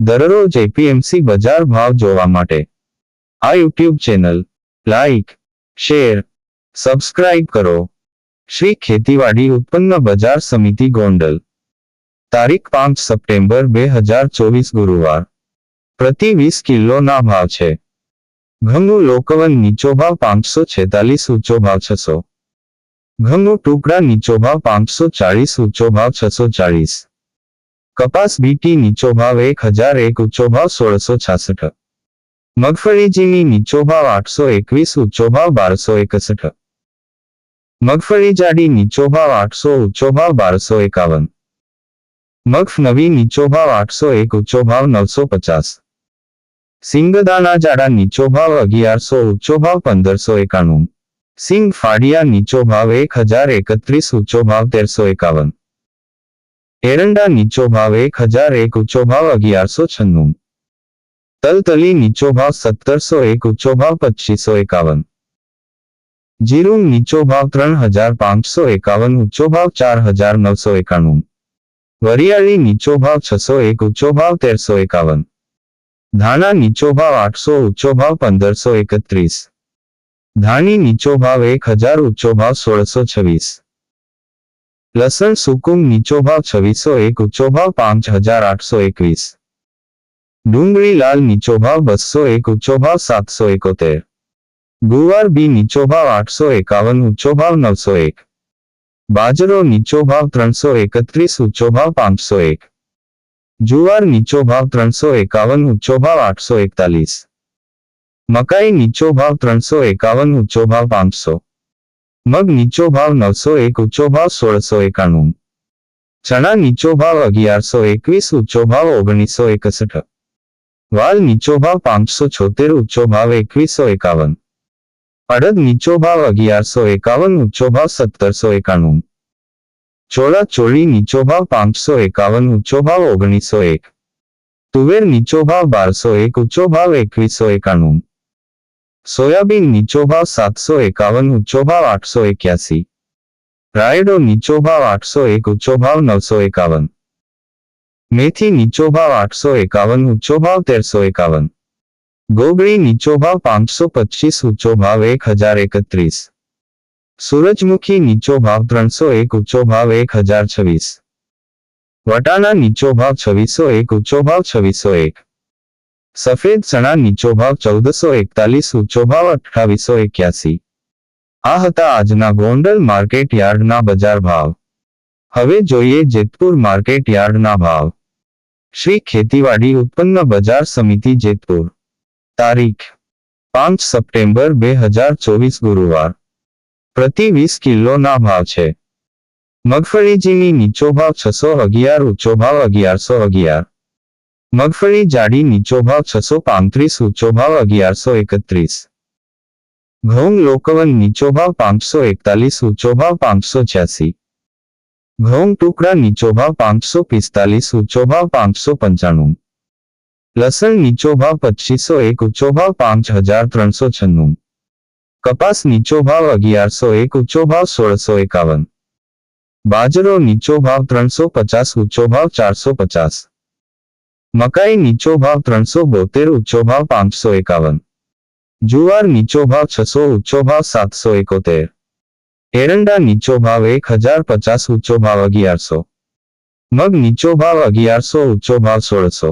દરરોજ એપીએમસી બજાર ભાવ જોવા માટે. આ YouTube channel, like, share, subscribe કરો. શ્રી ખેતીવાડી ઉત્પન્ન બજાર સમિતિ ગોંડલ. તારીખ પાંચ સપ્ટેમ્બર બે હજાર ચોવીસ ગુરુવાર. પ્રતિ વીસ કિલોના ભાવ છે. ઘઉંનું લોકવન નીચો ભાવ પાંચસો છેતાલીસ, ઊંચો ભાવ છસો. ઘઉંનું ટુકડા નીચો ભાવ પાંચસો ચાળીસ ઊંચો ભાવ છસો ચાળીસ કપાસ બીટી નીચો ભાવ એક હજાર એક ઊંચો ભાવ સોળસો છાસઠ. મગફળી જીની નીચો ભાવ આઠસો એકવીસ ઊંચો ભાવ બારસો એકસઠ. મગફળી જાડી નીચો ભાવ આઠસો ઊંચો ભાવ બારસો એકાવન. મગફ નવી નીચો ભાવ આઠસો એક ઊંચો ભાવ નવસો પચાસ. સિંગદાના જાડા નીચો ભાવ અગિયારસો ઊંચો ભાવ પંદરસો એકાણું. સિંગ ફાડિયા નીચો ભાવ એક હજાર એકત્રીસ ઊંચો ભાવ તેરસો એકાવન. એરંડા નીચો ભાવ એક હજાર એક ઊંચો ભાવ અગિયારસો છન્નું. તલતલી નીચો ભાવ સત્તરસો એક ઊંચો ભાવ પચીસો એકાવન. જીરું નીચો ભાવ ત્રણ હજાર પાંચસો એકાવન ઊંચો ભાવ ચાર હજાર નવસો એકાણું. વરિયાળી નીચો ભાવ છસો એક ઊંચો ભાવ તેરસો એકાવન. ધાણા નીચો ભાવ આઠસો ઊંચો ભાવ પંદરસો એકત્રીસ. ધાણી નીચો ભાવ એક હજાર ઊંચો ભાવ સોળસો છવ્વીસ. લસણ સુકુમ નીચો ભાવ છવ્વીસો એક ઊંચો ભાવ પાંચ હજાર આઠસો એકવીસ. ડુંગળી લાલ નીચો ભાવ બસો એક ઊંચો ભાવ સાતસો એકોતેર. ગુવાર બી નીચો ભાવ આઠસો એકાવન ઊંચો ભાવ નવસો એક. બાજરો નીચો ભાવ ત્રણસો એકત્રીસ ઊંચો ભાવ પાંચસો એક. જુવાર નીચો ભાવ ત્રણસો એકાવન ઊંચો ભાવ આઠસો એકતાલીસ. મકાઈ નીચો ભાવ ત્રણસો એકાવન ઊંચો ભાવ પાંચસો. મગ નીચો ભાવ નવસો એક ઊંચો ભાવ સોળસો એકાણું. ચણા નીચો ભાવ અગિયારસો એકવીસ ઊંચો ભાવ ઓગણીસો એકસઠ. વાલ નીચો ભાવ પાંચસો છોતેર ઊંચો ભાવ એકવીસો એકાવન. અડદ નીચો ભાવ અગિયારસો એકાવન ઊંચો ભાવ સત્તરસો એકાણું. ચોળા ચોળી નીચો ભાવ પાંચસો એકાવન ઊંચો ભાવ ઓગણીસો એક. તુવેર નીચો ભાવ બારસો એક ઊંચો ભાવ એકવીસો એકાણું. સોયાબીન નીચો ભાવ સાતસો એકાવન ઊંચો ભાવ આઠસો એક્યાસી. રાયડો નીચો ભાવ આઠસો એક ઊંચો ભાવ નવસો એકાવન. મેથી નીચો ભાવ આઠસો એકાવન ઊંચો ભાવ તેરસો એકાવન. ગોગળી નીચો ભાવ પાંચસો પચીસ ઊંચો ભાવ એક હજાર એકત્રીસ. સૂરજમુખી નીચો ભાવ ત્રણસો એક ઊંચો ભાવ એક હજાર છવ્વીસ. વટાણા નીચો ભાવ છવ્વીસો એક ઊંચો ભાવ છવ્વીસો એક. સફેદ ચણા નીચો ભાવ ચૌદસો એકતાલીસ ઊંચો ભાવ અઠાવીસો એક્યાસી. આ હતા આજના ગોંડલ માર્કેટ યાર્ડના બજાર ભાવ. હવે જોઈએ જેતપુર માર્કેટ યાર્ડના ભાવ. શ્રી ખેતીવાડી ઉત્પન્ન બજાર સમિતિ જેતપુર. તારીખ. પાંચ સપ્ટેમ્બર બે હજાર ચોવીસ ગુરુવાર. પ્રતિ વીસ કિલોના ભાવ છે. મગફળીજીની નીચો ભાવ છસો અગિયાર ઊંચો ભાવ અગિયારસો અગિયાર. મગફળી જાડી નીચો ભાવ છસો પાંત્રીસ, ઊંચો ભાવ અગિયારસો એકત્રીસ. ઘઉં લોકવન નીચો ભાવ પાંચસો એકતાલીસ, ઊંચો ભાવ પાંચસો છ્યાસી. ઘઉં ટુકડા નીચો ભાવ પાંચસો પિસ્તાલીસ, ઊંચો ભાવ પાંચસો પંચાણું. લસણ નીચો ભાવ પચીસો એક, ઊંચો ભાવ પાંચ હજાર ત્રણસો છન્નું. કપાસ નીચો ભાવ અગિયારસો એક, ઊંચો ભાવ સોળસો એકાવન. બાજરો નીચો ભાવ ત્રણસો પચાસ, ઊંચો ભાવ ચારસો પચાસ. મકાઈ નીચો ભાવ ત્રણસો બોતેર ઊંચો ભાવ પાંચસો એકાવન. જુવાર નીચો ભાવ છસો ઊંચો ભાવ સાતસો એકોતેર. એરંડા નીચો ભાવ એક હજાર પચાસ ઊંચો ભાવ અગિયારસો. મગ નીચો ભાવ અગિયારસો ઊંચો ભાવ સોળસો.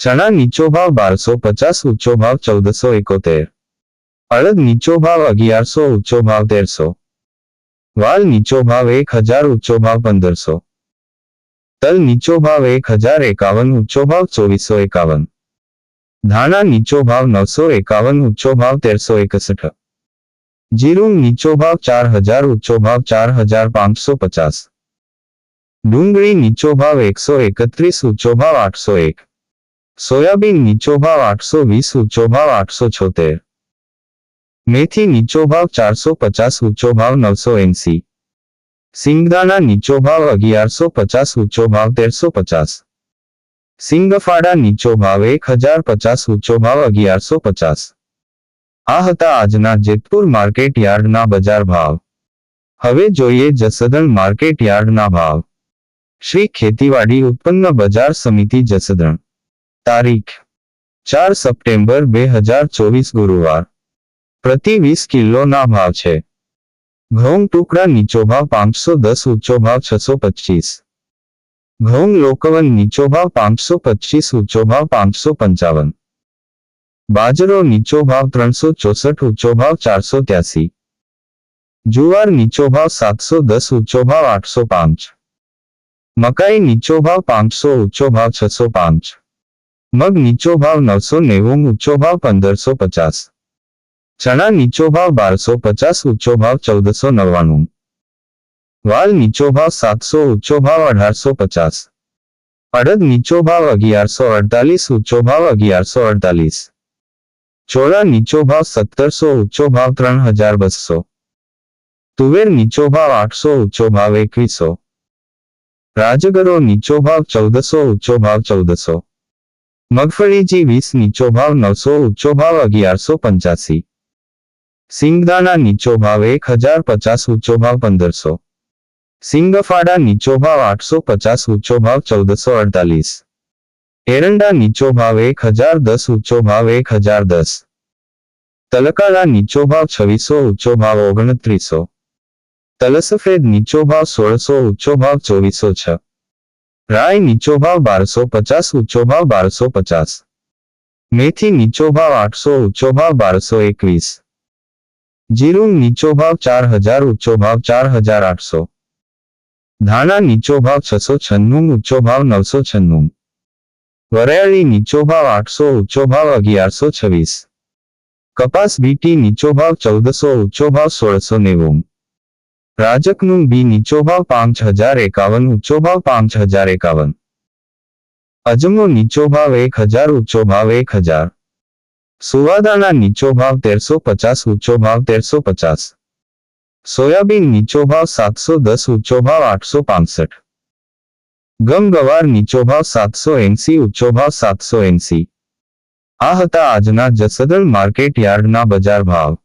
ચણા નીચો ભાવ બારસો પચાસ ઊંચો ભાવ ચૌદસો એકોતેર. અડદ નીચો ભાવ અગિયારસો ઊંચો ભાવ તેરસો. વાલ નીચો ભાવ એક હજાર ઊંચો ભાવ પંદરસો. તલ નીચો ભાવ એક હજાર એકાવન, ઊંચો ભાવ ચોવીસો એકાવન. ધાણા નીચો ભાવ નવસો એકાવન, ઊંચો ભાવ તેરસો એકસઠ. જીરું નીચો ભાવ ચાર હજાર, ઊંચો ભાવ ચાર હજાર પાંચસો પચાસ. ડુંગળી નીચો ભાવ એકસો એકત્રીસ, ઊંચો ભાવ આઠસો એક. સોયાબીન નીચો ભાવ આઠસો વીસ, ઊંચો ભાવ આઠસો છોતેર. મેથી નીચો ભાવ ચારસો પચાસ, ઊંચો ભાવ નવસો એંસી. સિંગદાણા નીચો ભાવ અગિયારસો પચાસ, ઊંચો ભાવ તેરસો પચાસ. સિંગફાડા નીચો ભાવ એક હજાર પચાસ, ઊંચો ભાવ અગિયારસો પચાસ. આ હતા આજના જેતપુર માર્કેટ યાર્ડના બજાર ભાવ. હવે જોઈએ જસદણ માર્કેટ યાર્ડના ભાવ. શ્રી ખેતીવાડી ઉત્પન્ન બજાર સમિતિ જસદણ. તારીખ. ચાર સપ્ટેમ્બર બે હજાર ચોવીસ ગુરુવાર. પ્રતિ વીસ કિલોના ભાવ છે. ઘઉં ટુકડા નીચો ભાવ પાંચસો દસ ઊંચો ભાવ છસો પચીસ ઘઉં લોકવન નીચો ભાવ પાંચસો પચીસ ઊંચો ભાવ પાંચસો પંચાવન બાજરો નીચો ભાવ ત્રણસો ચોસઠ ઊંચો ભાવ ચારસો ત્યાસી જુવાર નીચો ભાવ સાતસો દસ ઊંચો ભાવ આઠસો પાંચ મકાઈ નીચો ભાવ પાંચસો ઊંચો ભાવ છસો પાંચ મગ નીચો ભાવ નવસો નેવું ઊંચો ભાવ પંદરસો પચાસ ચણા નીચો ભાવ બારસો પચાસ, ઊંચો ભાવ ચૌદસો નવ્વાણું. વાલ નીચો ભાવ સાતસો, ઊંચો ભાવ અઢારસો પચાસ. અડદ નીચો ભાવ અગિયારસો અડતાલીસ, ઊંચો ભાવ અગિયારસો અડતાલીસ. ચોળા નીચો ભાવ સત્તરસો, ઊંચો ભાવ ત્રણ હજાર બસો. તુવેર નીચો ભાવ આઠસો, ઊંચો ભાવ એકવીસો. રાજગરો નીચો ભાવ ચૌદસો, ઊંચો ભાવ ચૌદસો. મગફળીજી વીસ નીચો ભાવ નવસો, ઊંચો ભાવ અગિયારસો પંચ્યાસી. સિંગદાણા નીચો ભાવ એક હજાર પચાસ, ઊંચો ભાવ પંદરસો. સિંગફાડા નીચો ભાવ આઠસો પચાસ, ઊંચો ભાવ ચૌદસો અડતાલીસ. એરંડા નીચો ભાવ એક હજાર દસ, ઊંચો ભાવ એક હજાર દસ. તલકાળા નીચો ભાવ છવ્વીસો, ઊંચો ભાવ ઓગણત્રીસો. તલસફેદ નીચો ભાવ સોળસો, ઊંચો ભાવ ચોવીસો છ. રાય નીચો ભાવ બારસો પચાસ, ઊંચો ભાવ બારસો પચાસ. મેથી નીચો ભાવ આઠસો, ઊંચો ભાવ બારસો એકવીસ. જીરું નીચો ભાવ ચાર હજાર, ઊંચો ભાવ ચાર હજાર આઠસો. ધાણા નીચો ભાવ છસો છન્નું, ઊંચો ભાવ નવસો છન્નું. વરિયાળી નીચો ભાવ આઠસો, ઊંચો ભાવ અગિયારસો છવ્વીસ. કપાસ બીટી નીચો ભાવ ચૌદસો, ઊંચો ભાવ સોળસો નેવું. રાજકનું બી નીચો ભાવ પાંચ હજાર એકાવન, ઊંચો ભાવ પાંચ હજાર એકાવન. અજમો નીચો ભાવ એક હજાર, ઊંચો ભાવ એક હજાર. સુવાદાના નીચો ભાવ તેરસો પચાસ, ઊંચો ભાવ તેરસો પચાસ. સોયાબીન નીચો ભાવ સાતસો દસ, ઊંચો ભાવ આઠસો પાસઠ. ગમ ગવાર નીચો ભાવ સાતસો એંસી, ઊંચો ભાવ સાતસો એંસી. આ હતા આજના જસદણ માર્કેટ યાર્ડના બજાર ભાવ.